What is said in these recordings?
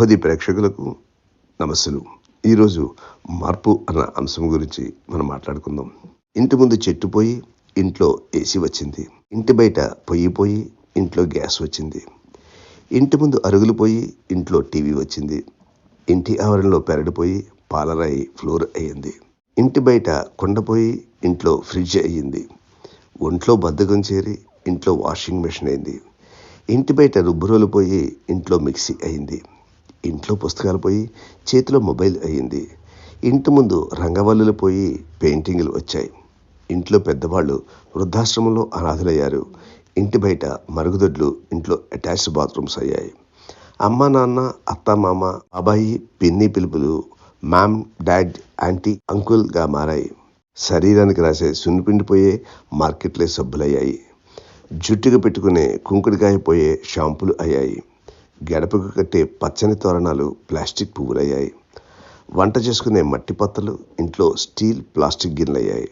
శుభోది ప్రేక్షకులకు నమస్సులు. ఈరోజు మార్పు అన్న అంశం గురించి మనం మాట్లాడుకుందాం. ఇంటి ముందు చెట్టు పోయి ఇంట్లో ఏసీ వచ్చింది. ఇంటి బయట పొయ్యి పోయి ఇంట్లో గ్యాస్ వచ్చింది. ఇంటి ముందు అరుగులు పోయి ఇంట్లో టీవీ వచ్చింది. ఇంటి ఆవరణలో పెరడిపోయి పాలరాయి ఫ్లోర్ అయ్యింది. ఇంటి బయట కొండపోయి ఇంట్లో ఫ్రిడ్జ్ అయ్యింది. ఒంట్లో బద్ధకం చేరి ఇంట్లో వాషింగ్ మెషిన్ అయింది. ఇంటి బయట రుబ్బురోలు పోయి ఇంట్లో మిక్సీ అయింది. ఇంట్లో పుస్తకాలు పోయి చేతిలో మొబైల్ అయ్యింది. ఇంటి ముందు రంగవల్లులు పోయి పెయింటింగ్లు వచ్చాయి. ఇంట్లో పెద్దవాళ్ళు వృద్ధాశ్రమంలో అనాథులయ్యారు ఇంటి బయట మరుగుదొడ్లు ఇంట్లో అటాచ్డ్ బాత్రూమ్స్ అయ్యాయి. అమ్మ నాన్న అత్త మామ బాబాయి పిన్ని పిలుపులు మ్యామ్ డాడ్ యాంటీ అంకుల్గా మారాయి. శరీరానికి రాసే సున్నిపిండిపోయే మార్కెట్లే సబ్బులయ్యాయి. జుట్టుగా పెట్టుకునే కుంకుడికాయ పోయే షాంపులు అయ్యాయి. గడపకు కట్టే పచ్చని తోరణాలు ప్లాస్టిక్ పువ్వులయ్యాయి. వంట చేసుకునే మట్టి పత్తలు ఇంట్లో స్టీల్ ప్లాస్టిక్ గిన్నెలయ్యాయి.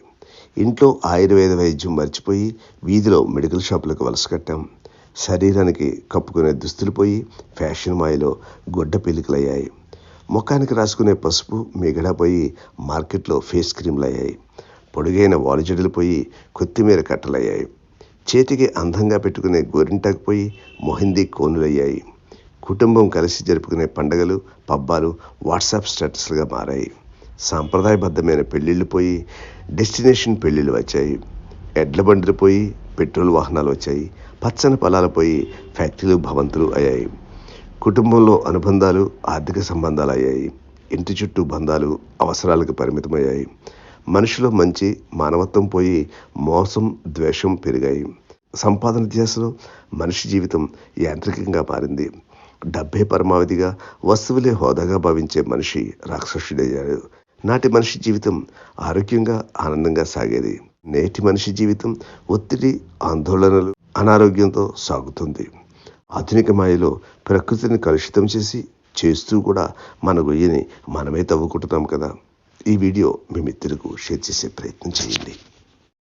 ఇంట్లో ఆయుర్వేద వైద్యం మర్చిపోయి వీధిలో మెడికల్ షాపులకు వలస కట్టాం. శరీరానికి కప్పుకునే దుస్తులు పోయి ఫ్యాషన్ మాయలో గొడ్డ పెలికలయ్యాయి. ముఖానికి రాసుకునే పసుపు మిగడ పోయి మార్కెట్లో ఫేస్ క్రీమ్లు అయ్యాయి పొడుగైన వాలుజడులు పోయి కొత్తిమీర కట్టలయ్యాయి. చేతికి అందంగా పెట్టుకునే గోరింటాకు పోయి మొహిందీ కోనులయ్యాయి. కుటుంబం కలిసి జరుపుకునే పండగలు పబ్బాలు వాట్సాప్ స్టేటస్లుగా మారాయి. సాంప్రదాయబద్ధమైన పెళ్ళిళ్ళు పోయి డెస్టినేషన్ పెళ్ళిళ్ళు వచ్చాయి. ఎడ్ల బండ్లు పోయి పెట్రోల్ వాహనాలు వచ్చాయి. పచ్చని పొలాలు పోయి ఫ్యాక్టరీలు భవంతులు అయ్యాయి. కుటుంబంలో అనుబంధాలు ఆర్థిక సంబంధాలు అయ్యాయి. ఇంటి చుట్టూ బంధాలు అవసరాలకు పరిమితమయ్యాయి. మనిషిలో మంచి మానవత్వం పోయి మోసం ద్వేషం పెరిగాయి. సంపాదన ధ్యాసలో మనిషి జీవితం యాంత్రికంగా మారింది. డబ్బే పరమావధిగా వస్తువులే హోదాగా భావించే మనిషి రాక్షసుడయ్యాడు. నాటి మనిషి జీవితం ఆరోగ్యంగా ఆనందంగా సాగేది. నేటి మనిషి జీవితం ఒత్తిడి ఆందోళనలు అనారోగ్యంతో సాగుతుంది. ఆధునిక మాయలో ప్రకృతిని కలుషితం చేసి చేస్తూ కూడా మన గొయ్యని మనమే తవ్వుకుంటున్నాం కదా. ఈ వీడియో మీ మిత్రులకు షేర్ చేసే ప్రయత్నం చేయండి.